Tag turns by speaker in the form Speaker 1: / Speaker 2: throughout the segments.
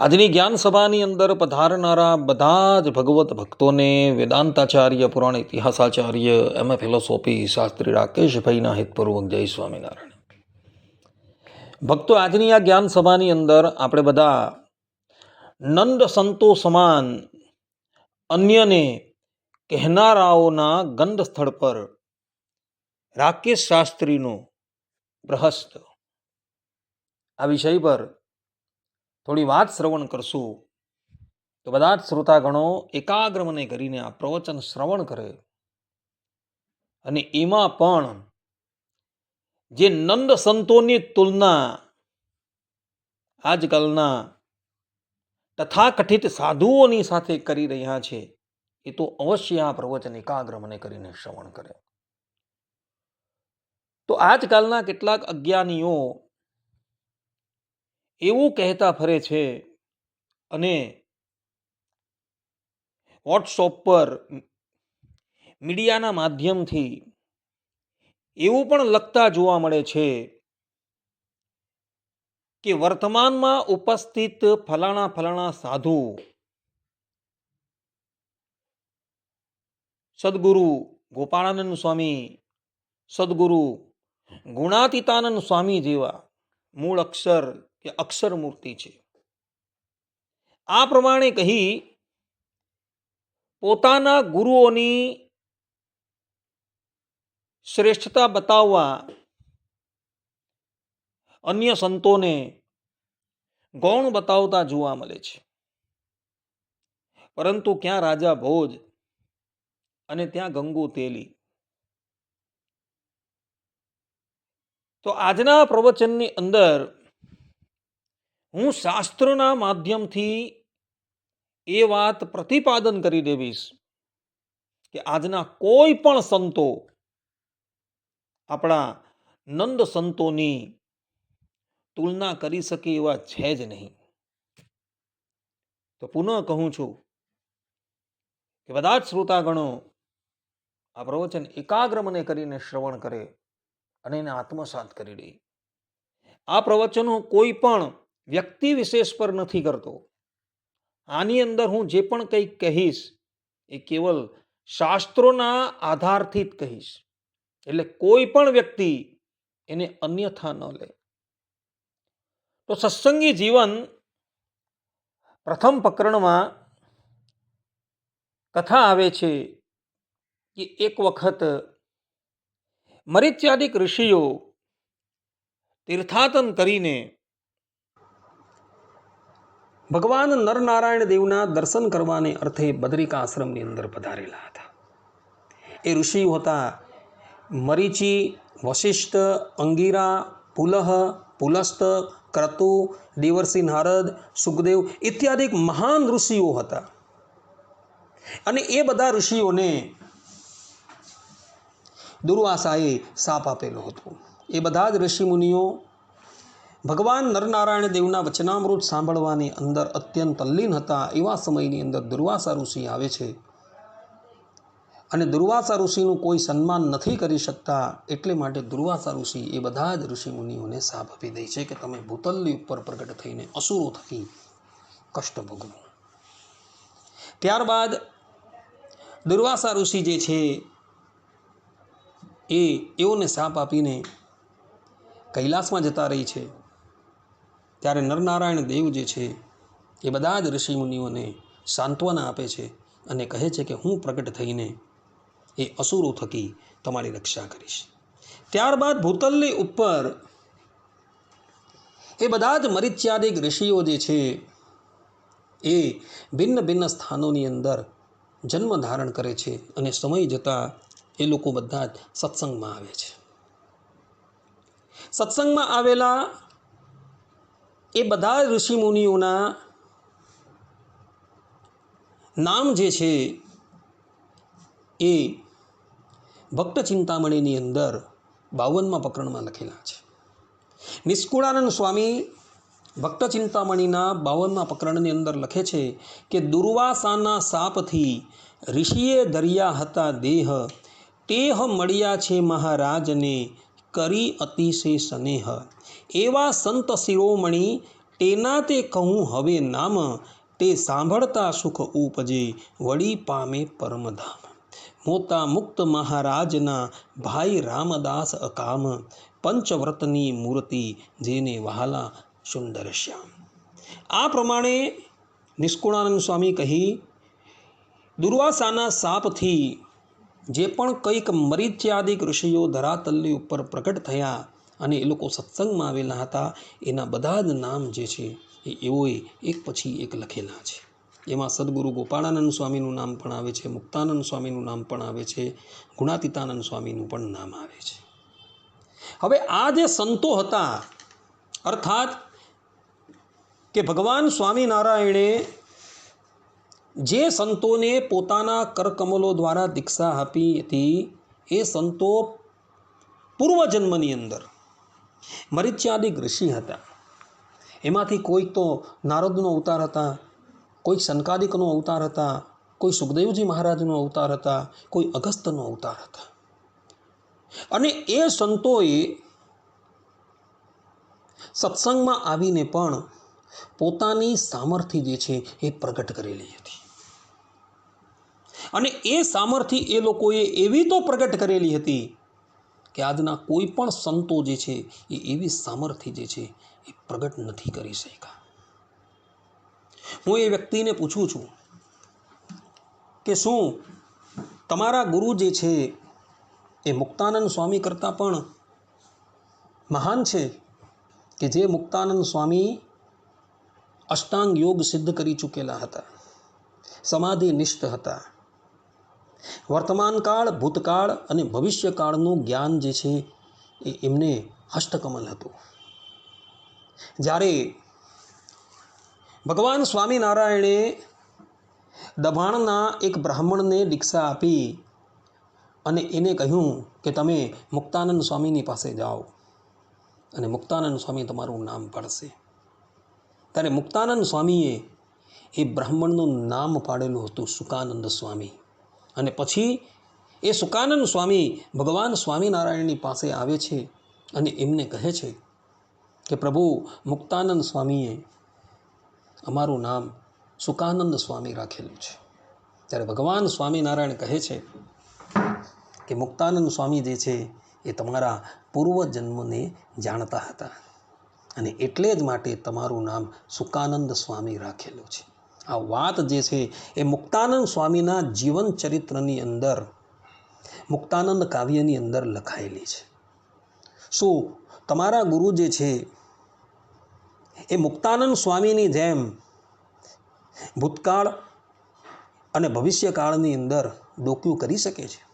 Speaker 1: આજની જ્ઞાન સભાની અંદર પધારનારા બધા જ ભગવત ભક્તોને વેદાંતાચાર્ય, પુરાણ ઇતિહાસાચાર્ય, એમ. એ. ફિલોસોફી, શાસ્ત્રી રાકેશભાઈના હિતપૂર્વક જય સ્વામિનારાયણ. ભક્તો, આજની આ જ્ઞાન સભાની અંદર આપણે બધા નંદ સંતો સમાન અન્યને કહેનારાઓના ગંધ સ્થળ પર રાકેશ શાસ્ત્રીનું પ્રહસ્ત આ વિષય પર થોડી વાત શ્રવણ કરશું. તો બધા જ શ્રોતાગણો એકાગ્ર મને કરીને આ પ્રવચન શ્રવણ કરે. અને એમાં પણ જે નંદ સંતોની તુલના આજકાલના તથાકથિત સાધુઓની સાથે કરી રહ્યા છે, એ તો અવશ્ય આ પ્રવચન એકાગ્ર મને કરીને શ્રવણ કરે. તો આજકાલના કેટલાક અજ્ઞાનીઓ એવું કહેતા ફરે છે અને વોટ્સઅપ પર મીડિયાના માધ્યમથી એવું પણ લખતા જોવા મળે છે કે વર્તમાનમાં ઉપસ્થિત ફલાણા ફલાણા સાધુ, સદગુરુ ગોપાળાનંદ સ્વામી, સદગુરુ ગુણાતીતાનંદ સ્વામી જેવા મૂળ અક્ષર કે અક્ષર મૂર્તિ છે. આ પ્રમાણે કહી પોતાના ગુરુઓની શ્રેષ્ઠતા બતાવવા અન્ય સંતોને ગૌણ બતાવતા જોવા મળે છે. પરંતુ ક્યાં રાજા ભોજ અને ત્યાં ગંગુ તેલી? તો આજના પ્રવચનની અંદર હું શાસ્ત્રના માધ્યમથી એ વાત પ્રતિપાદન કરી દેવીશ કે આજના કોઈ પણ સંતો આપણા નંદ સંતોની તુલના કરી શકે એવા છે જ નહીં. તો પુનઃ કહું છું કે બધા જ શ્રોતાગણો આ પ્રવચન એકાગ્ર મને કરીને શ્રવણ કરે અને એને આત્મસાત કરી લે આ પ્રવચનો કોઈ પણ વ્યક્તિ વિશેષ પર નથી કરતો. આની અંદર હું જે પણ કંઈક કહીશ, એ કેવલ શાસ્ત્રોના આધારથી જ કહીશ. એટલે કોઈ પણ વ્યક્તિ એને અન્યથા ન લે. તો સત્સંગી જીવન પ્રથમ પ્રકરણમાં કથા આવે છે કે એક વખત મરિત્યાદિક ઋષિઓ તીર્થાટન કરીને ભગવાન નરનારાયણ દેવના દર્શન કરવાને અર્થે બદ્રિકા આશ્રમની અંદર પધારેલા હતા. એ ઋષિઓ હતા મરીચી, વશિષ્ઠ, અંગીરા, પુલહ, પુલસ્ત, ક્રતુ દેવરસિંહ નારદ, સુખદેવ ઇત્યાદિ મહાન ઋષિઓ હતા. અને એ બધા ઋષિઓને દુર્વાસાએ સાપ આપેલો હતો. એ બધા જ ઋષિમુનિઓ ભગવાન નરનારાયણ દેવના વચનામૃત સાંભળવાની અંદર અત્યંત તલ્લીન હતા એવા સમયની અંદર દુર્વાસા ઋષિ આવે છે. અને દુર્વાસા ઋષિનું કોઈ સન્માન નથી કરી શકતા એટલે માટે દુર્વાસા ઋષિ એ બધા જ ઋષિમુનિઓને સાપ આપી દે છે કે તમે ભૂતલની ઉપર પ્રગટ થઈને અસુરો થકી કષ્ટ ભોગવો. ત્યારબાદ દુર્વાસા ઋષિ જે છે એ એઓને સાપ આપીને કૈલાસમાં જતા રહી છે. ત્યારે નરનારાયણ દેવ જે છે, એ બધા જ ઋષિમુનિઓને સાંત્વના આપે છે અને કહે છે કે હું પ્રગટ થઈને એ અસુરો થકી તમારી રક્ષા કરીશ. ત્યારબાદ ભૂતલની ઉપર એ બધા જ મરિત્યાદિક ઋષિઓ જે છે, એ ભિન્ન ભિન્ન સ્થાનોની અંદર જન્મ ધારણ કરે છે અને સમય જતાં એ લોકો બધા જ સત્સંગમાં આવે છે. સત્સંગમાં આવેલા એ બધા ઋષિમુનિઓના
Speaker 2: નામ જે છે એ ભક્ત ચિંતામણીની અંદર બાવનમાં પ્રકરણમાં લખેલા છે. નિષ્કુળાનંદ સ્વામી ભક્ત ચિંતામણીના બાવનમાં પ્રકરણની અંદર લખે છે કે દુર્વાસાના સાપથી ઋષિએ ધર્યા હતા દેહ, તેહ મળ્યા છે મહારાજને કરી અતિશય સ્નેહ. એવા સંત શિરોમણી તેના તે કહું હવે નામ, તે સાંભળતા સુખ ઉપજે વળી પામે પરમધામ. મોતા મુક્ત મહારાજના ભાઈ રામદાસ અકામ, પંચવ્રતની મૂર્તિ જેને વહાલા સુંદર શ્યામ. આ પ્રમાણે નિષ્કુળાનંદ સ્વામી કહી, દુર્વાસાના સાપથી જે પણ કંઈક મરીચ્યાદિક ઋષિઓ ધરાતલ્લી ઉપર પ્રગટ થયા અને એ લોકો સત્સંગમાં આવેલા હતા, એના બધા જ નામ જે છે એ એઓએ એક પછી એક લખેલા છે. એમાં સદગુરુ ગોપાળાનંદ સ્વામીનું નામ પણ આવે છે, મુક્તાનંદ સ્વામીનું નામ પણ આવે છે, ગુણાતીતાનંદ સ્વામીનું પણ નામ આવે છે. હવે આ જે સંતો હતા, અર્થાત કે ભગવાન સ્વામિનારાયણે જે સંતોને પોતાના કરકમલો દ્વારા દીક્ષા આપી હતી, એ સંતો પૂર્વજન્મની અંદર મરિચ્યાદિક ઋષિ હતા. એમાંથી કોઈક તો નારદનો અવતાર હતા કોઈ સનકાદિકનો અવતાર હતા, કોઈ સુખદેવજી મહારાજનો અવતાર હતા, કોઈ અગસ્તનો અવતાર હતા. અને એ સંતોએ સત્સંગમાં આવીને પણ પોતાની સામર્થ્ય જે છે એ પ્રગટ કરેલી હતી. અને એ સામર્થ્ય એ લોકોએ એવી તો પ્રગટ કરેલી હતી કે આજના કોઈ પણ સંતો જે છે, એ એવી સામર્થ્ય જે છે, એ પ્રગટ નથી કરી શક્યા. હું એ વ્યક્તિને પૂછું છું કે શું તમારા ગુરુ જે છે, એ મુક્તાનંદ સ્વામી કરતાં પણ મહાન છે કે જે મુક્તાનંદ સ્વામી અષ્ટાંગ યોગ સિદ્ધ કરી ચૂકેલા હતા, સમાધિ નિષ્ઠ હતા? વર્તમાન કાળ ભૂતકાળ અને ભવિષ્યકાળનું જ્ઞાન જે છે, એ એમને હસ્તકમલ હતું. જ્યારે ભગવાન સ્વામિનારાયણે દભાણના એક બ્રાહ્મણને દીક્ષા આપી અને એને કહ્યું કે તમે મુક્તાનંદ સ્વામીની પાસે જાઓ અને મુક્તાનંદ સ્વામી તમારું નામ પાડશે. ત્યારે મુક્તાનંદ સ્વામીએ એ બ્રાહ્મણનું નામ પાડેલું હતું સુકાનંદ સ્વામી. અને પછી એ સુકાનંદ સ્વામી ભગવાન સ્વામિનારાયણની પાસે આવે છે અને એમને કહે છે કે પ્રભુ મુક્તાનંદ સ્વામીએ અમારું નામ સુકાનંદ સ્વામી રાખેલું છે. ત્યારે ભગવાન સ્વામિનારાયણ કહે છે કે મુક્તાનંદ સ્વામી જે છે એ તમારા પૂર્વજન્મને જાણતા હતા અને એટલે જ માટે તમારું નામ સુકાનંદ સ્વામી રાખેલું છે. આ વાત જે છે એ મુક્તાનંદ સ્વામીના જીવન ચરિત્રની અંદર, મુક્તાનંદ કાવ્યની અંદર લખાયેલી છે. શું તમારા ગુરુ જે છે એ મુક્તાનંદ સ્વામીની જેમ ભૂતકાળ અને ભવિષ્યકાળની અંદર ડોક્યું કરી શકે છે?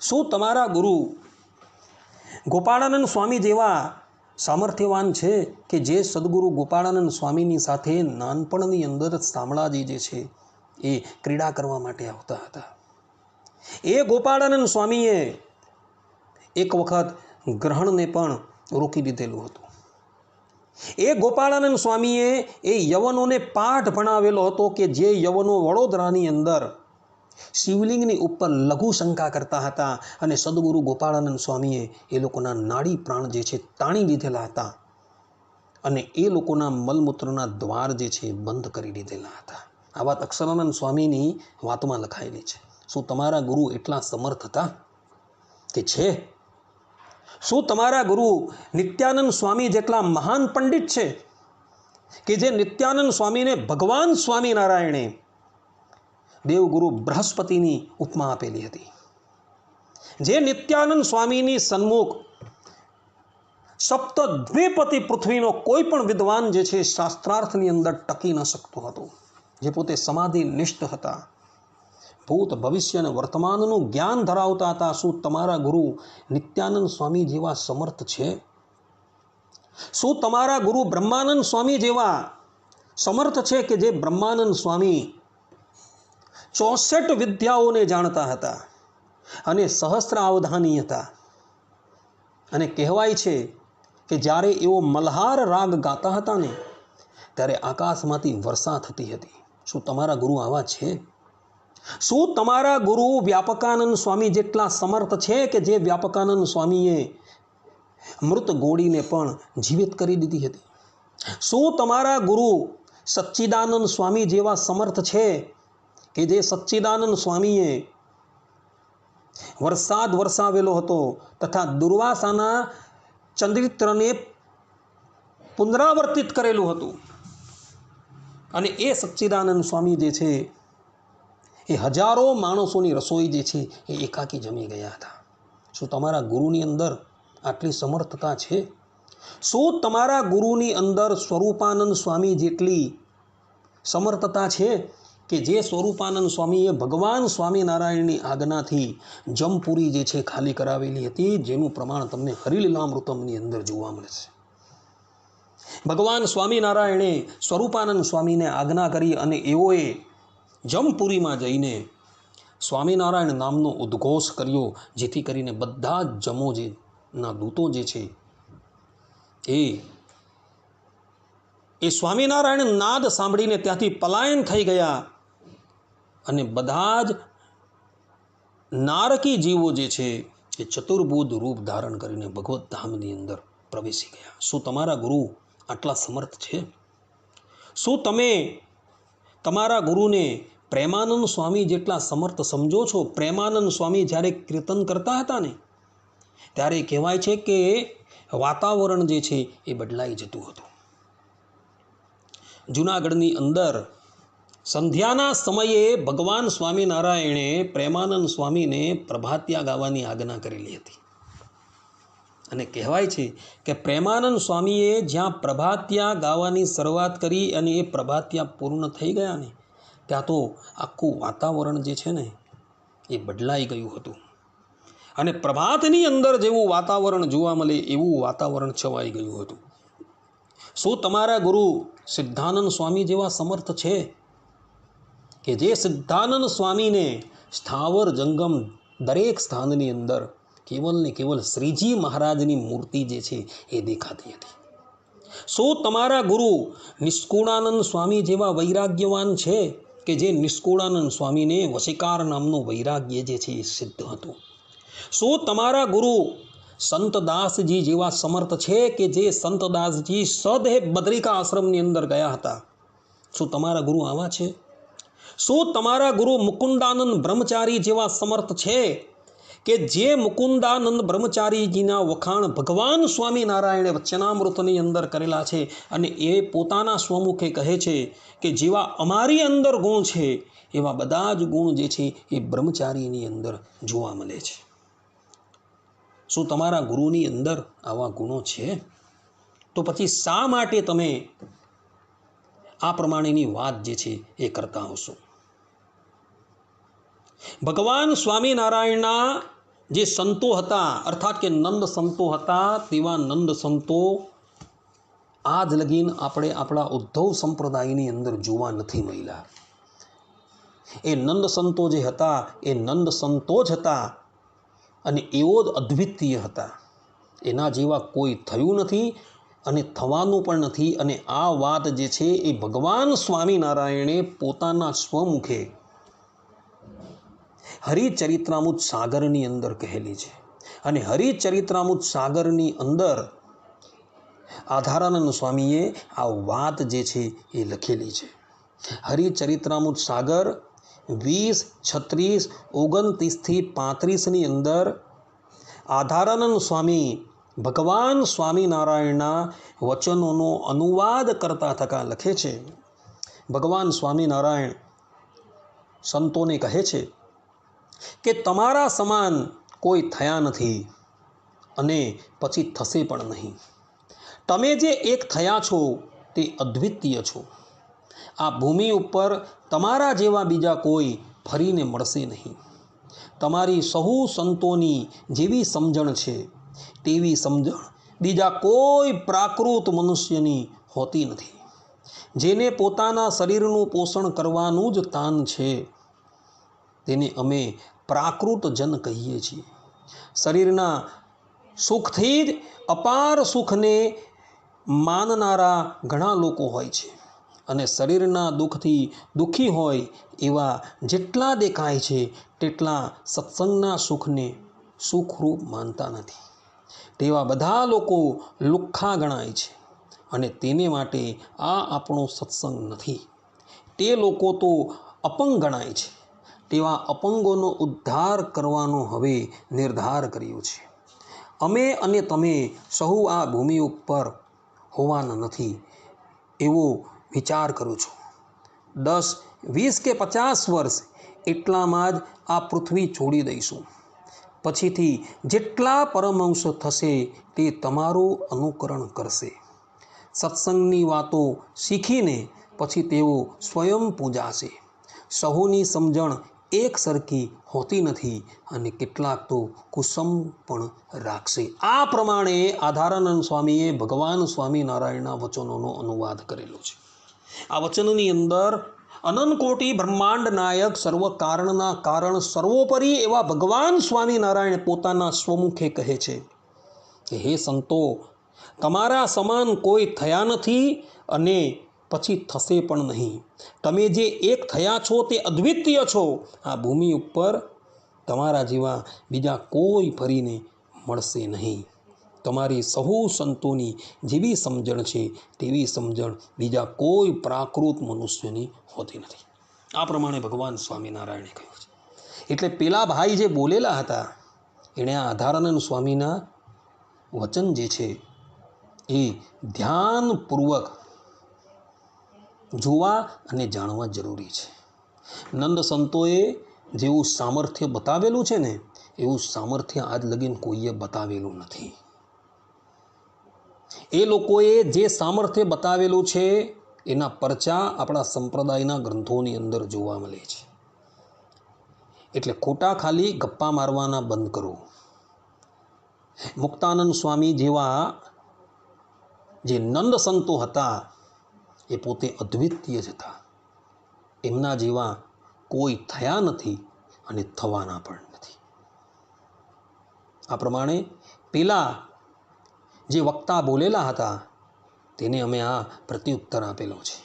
Speaker 2: શું તમારા ગુરુ ગોપાળાનંદ સ્વામી જેવા સામર્થ્યવાન છે કે જે સદગુરુ ગોપાળાનંદ સ્વામીની સાથે નાનપણની અંદર શામળાજી જે છે એ ક્રીડા કરવા માટે આવતા હતા. એ ગોપાળાનંદ સ્વામીએ એક વખત ગ્રહણને પણ રોકી દીધેલું હતું. એ ગોપાળાનંદ સ્વામીએ એ યવનોને પાઠ ભણાવેલો હતો કે જે યવનો વડોદરાની અંદર શિવલિંગની ઉપર લઘુ શંકા કરતા હતા અને સદગુરુ ગોપાળાનંદ સ્વામીએ એ લોકોના નાડી પ્રાણ જે છે તાણી દીધેલા હતા અને એ લોકોના મલમૂત્રના દ્વાર જે છે બંધ કરી દીધેલા હતા. આ વાત અક્ષરાનંદ સ્વામીની વાતમાં લખાયેલી છે. શું તમારા ગુરુ એટલા સમર્થ હતા? કે છે? શું તમારા ગુરુ નિત્યાનંદ સ્વામી જેટલા મહાન પંડિત છે? કે જે નિત્યાનંદ સ્વામીને ભગવાન સ્વામિનારાયણે દેવગુરુ બૃહસ્પતિની ઉપમા આપેલી હતી. જે નિત્યાનંદ સ્વામીની સન્મુખ સપ્ત દ્વિપતિ પૃથ્વીનો કોઈ પણ વિદ્વાન જે છે શાસ્ત્રાર્થની અંદર ટકી ન શકતો હતો. જે પોતે સમાધિ નિષ્ઠ હતા. ભૂત ભવિષ્ય અને વર્તમાનનું જ્ઞાન ધરાવતા હતા. શું તમારા ગુરુ નિત્યાનંદ સ્વામી જેવા સમર્થ છે? શું તમારા ગુરુ બ્રહ્માનંદ સ્વામી જેવા સમર્થ છે કે જે બ્રહ્માનંદ સ્વામી ચોસઠ વિદ્યાઓને જાણતા હતા અને સહસ્ત્ર અવધાની હતા. અને કહેવાય છે કે જ્યારે એઓ મલ્હાર રાગ ગાતા હતા ને, ત્યારે આકાશમાંથી વર્ષા થતી હતી. શું તમારા ગુરુ આવા છે? શું તમારા ગુરુ વ્યાપકાનંદ સ્વામી જેટલા સમર્થ છે કે જે વ્યાપકાનંદ સ્વામીએ મૃત ગોળીને પણ જીવિત કરી દીધી હતી? શું તમારા ગુરુ સચ્ચિદાનંદ સ્વામી જેવા સમર્થ છે કે જે સચ્ચિદાનંદ સ્વામીએ વરસાદ વરસાવેલો હતો તથા દુર્વાસાના ચંદ્રિત્રને પુનરાવર્તિત કરેલું હતું. અને એ સચ્ચિદાનંદ સ્વામી જે છે, એ હજારો માણસોની રસોઈ જે છે, એ એકાકી જમી ગયા હતા. શું તમારા ગુરુની અંદર આટલી સમર્થતા છે? શું તમારા ગુરુની અંદર સ્વરૂપાનંદ સ્વામી જેટલી સમર્થતા છે? કે જે સ્વરૂપાનંદ સ્વામીએ ભગવાન સ્વામિનારાયણની આજ્ઞાથી જમપુરી જે છે ખાલી કરાવેલી હતી, જેનું પ્રમાણ તમને હરિલીલામૃતમની અંદર જોવા મળે છે. ભગવાન સ્વામિનારાયણે સ્વરૂપાનંદ સ્વામીને આજ્ઞા કરી અને એઓએ જમપુરીમાં જઈને સ્વામિનારાયણ નામનો ઉદ્ઘોષ કર્યો, જેથી કરીને બધા જ જમો જે ના દૂતો જે છે એ એ સ્વામિનારાયણ નાદ સાંભળીને ત્યાંથી પલાયન થઈ ગયા. અને બધા જ નારકી જીવો જે છે, એ ચતુર્બુધ રૂપ ધારણ કરીને ભગવત ધામની અંદર પ્રવેશી ગયા. શું તમારા ગુરુ આટલા સમર્થ છે? શું તમે તમારા ગુરુને પ્રેમાનંદ સ્વામી જેટલા સમર્થ સમજો છો? પ્રેમાનંદ સ્વામી જ્યારે કીર્તન કરતા હતા ને, ત્યારે કહેવાય છે કે વાતાવરણ જે છે, એ બદલાઈ જતું હતું. જૂનાગઢની અંદર સંધ્યાના સમયે ભગવાન સ્વામિનારાયણે પ્રેમાનંદ સ્વામીને પ્રભાતિયા ગાવાની આજ્ઞા કરેલી હતી. અને કહેવાય છે કે પ્રેમાનંદ સ્વામીએ જ્યાં પ્રભાત્યા ગાવાની શરૂઆત કરી અને એ પ્રભાત્યા પૂર્ણ થઈ ગયા ને, ત્યાં તો આખું વાતાવરણ જે છે ને, એ બદલાઈ ગયું હતું. અને પ્રભાતની અંદર જેવું વાતાવરણ જોવા મળે એવું વાતાવરણ છવાઈ ગયું હતું. શું તમારા ગુરુ સિદ્ધાનંદ સ્વામી જેવા સમર્થ છે? કે જે સિદ્ધાનંદ સ્વામીને સ્થાવર જંગમ દરેક સ્થાનની અંદર કેવલ ને કેવલ શ્રીજી મહારાજની મૂર્તિ જે છે એ દેખાતી હતી. શું તમારા ગુરુ નિષ્કુળાનંદ સ્વામી જેવા વૈરાગ્યવાન છે કે જે નિષ્કુળાનંદ સ્વામીને વશિકાર નામનું વૈરાગ્ય જે છે એ સિદ્ધ હતું? શું તમારા ગુરુ સંતદાસજી જેવા સમર્થ છે કે જે સંતદાસજી સદહે બદ્રિકા આશ્રમની અંદર ગયા હતા? શું તમારા ગુરુ આવા છે? શું તમારા ગુરુ મુકુંદાનંદ બ્રહ્મચારી જેવા સમર્થ છે? કે જે મુકુંદાનંદ બ્રહ્મચારીજીના વખાણ ભગવાન સ્વામિનારાયણે વચનામૃતની અંદર કરેલા છે અને એ પોતાના સ્વમુખે કહે છે કે જેવા અમારી અંદર ગુણ છે, એવા બધા જ ગુણ જે છે એ બ્રહ્મચારીની અંદર જોવા મળે છે. શું તમારા ગુરુની અંદર આવા ગુણો છે? તો પછી શા માટે તમે આ પ્રમાણેની વાત જે છે એ કરતા હશો? ભગવાન સ્વામિનારાયણના જે સંતો હતા, અર્થાત કે નંદ સંતો હતા, તેવા નંદ સંતો આજ લગીન આપણે આપણા ઉદ્ધવ સંપ્રદાયની અંદર જોવા નથી મળ્યા. એ નંદ સંતો જે હતા, એ નંદ સંતો જ હતા અને એવો જ અદ્વિતીય હતા. એના જેવા કોઈ થયું નથી અને થવાનું પણ નથી અને આ વાત જે છે એ ભગવાન સ્વામિનારાયણે પોતાના સ્વમુખે હરિચરિત્રામૃત સાગરની અંદર કહેલી છે. અને હરિચરિત્રામૃત સાગરની અંદર આધારાનંદ સ્વામીએ આ વાત જે છે એ લખેલી છે. હરિચરિત્રામૃત સાગર વીસ છત્રીસ ઓગણત્રીસથી પાંત્રીસની અંદર આધારાનંદ સ્વામી ભગવાન સ્વામિનારાયણના વચનોનો અનુવાદ કરતા થકા લખે છે. ભગવાન સ્વામિનારાયણ સંતોને કહે છે કે તમારા સમાન કોઈ થયા નથી અને પછી થશે પણ નહીં. તમે જે એક થયા છો તે અદ્વિતીય છો. આ ભૂમિ ઉપર તમારા જેવા બીજા કોઈ ફરીને મળશે નહીં. તમારી સહુ સંતોની જેવી સમજણ છે તેવી સમજણ બીજા કોઈ પ્રાકૃત મનુષ્યની હોતી નથી. જેને પોતાના શરીરનું પોષણ કરવાનું જ તાન છે તેને અમે પ્રાકૃત જન કહીએ છીએ. શરીરના સુખથી જ અપાર સુખને માનનારા ઘણા લોકો હોય છે અને શરીરના દુઃખથી દુઃખી હોય એવા જેટલા દેખાય છે તેટલા સત્સંગના સુખને સુખરૂપ માનતા નથી. તેવા બધા લોકો લુખ્ખા ગણાય છે અને તેને માટે આ આપણો સત્સંગ નથી. તે લોકો તો અપંગ ગણાય છે. તેવા અપંગોનો ઉદ્ધાર કરવાનો હવે નિર્ધાર કર્યો છે. અમે અને તમે સહુ આ ભૂમિ ઉપર હોવાના નથી, એવો વિચાર કરું છું. દસ, વીસ કે પચાસ વર્ષ એટલામાં જ આ પૃથ્વી છોડી દઈશું. પછીથી જેટલા પરમહંસ થશે તે તમારું અનુકરણ કરશે. સત્સંગની વાતો શીખીને પછી તેઓ સ્વયં પૂજાશે. સહુની સમજણ એક સરખી હોતી નથી અને કેટલાક તો કુસમ પણ રાખશે. આ પ્રમાણે આધારાનંદ સ્વામીએ ભગવાન સ્વામિનારાયણના વચનોનો અનુવાદ કરેલો છે. આ વચનની અંદર અનંત કોટી બ્રહ્માંડ નાયક સર્વ કારણના કારણ સર્વોપરી એવા ભગવાન સ્વામિનારાયણ પોતાના સ્વમુખે કહે છે કે, હે સંતો, તમારા સમાન કોઈ થયા નથી અને પછી થશે પણ નહીં. તમે જે એક થયા છો તે અદ્વિતીય છો. આ ભૂમિ ઉપર તમારા જેવા બીજા કોઈ ફરીને મળશે નહીં. તમારી સહુ સંતોની જેવી સમજણ છે તેવી સમજણ બીજા કોઈ પ્રાકૃત મનુષ્યની હોતી નથી. આ પ્રમાણે ભગવાન સ્વામિનારાયણે કહ્યું છે. એટલે પેલા ભાઈ જે બોલેલા હતા, એણે આ આધારાનંદ સ્વામીના વચન જે છે એ ધ્યાનપૂર્વક જોવા અને જાણવા જરૂરી છે. નંદ સંતોએ જેવું સામર્થ્ય બતાવેલું છે ને, એવું સામર્થ્ય આજ લગીન કોઈએ બતાવેલું નથી. એ લોકોએ જે સામર્થ્ય બતાવેલું છે, એના પરચા આપણા સંપ્રદાયના ગ્રંથોની અંદર જોવા મળે છે. એટલે ખોટા ખાલી ગપ્પા મારવાના બંધ કરો. મુક્તાનંદ સ્વામી જેવા જે નંદ સંતો હતા એ પોતે અદ્વિતીય જ હતા. એમના જેવા કોઈ થયા નથી અને થવાના પણ નથી. આ પ્રમાણે પેલા જે વક્તા બોલેલા હતા, તેને અમે આ પ્રત્યુત્તર આપેલો છે.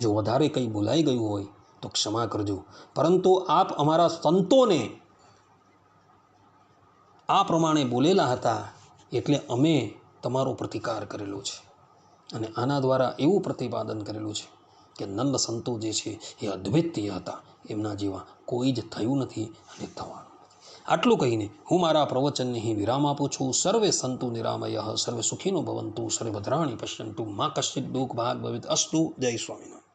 Speaker 2: જો વધારે કંઈ બોલાઈ ગયું હોય તો ક્ષમા કરજો. પરંતુ આપ અમારા સંતોને આ પ્રમાણે બોલેલા હતા એટલે અમે તમારો પ્રતિકાર કરેલો છે. અને આના દ્વારા એવું પ્રતિપાદન કરેલું છે કે નંદ સંતો જે છે એ અદ્વિતીય હતા. એમના જેવા કોઈ જ થયું નથી અને થવાનું આટલું કહીને હું મારા પ્રવચનને અહીં વિરામ આપું છું. સર્વે સંતુ નિરામય, સર્વે સુખીનો ભવંતુ, સર્વે ભદ્રાણી પશ્યંતુ. મા કશ્ચિત દુઃખ ભાગ ભવિત અસ્તુ. જય સ્વામિનારાયણ.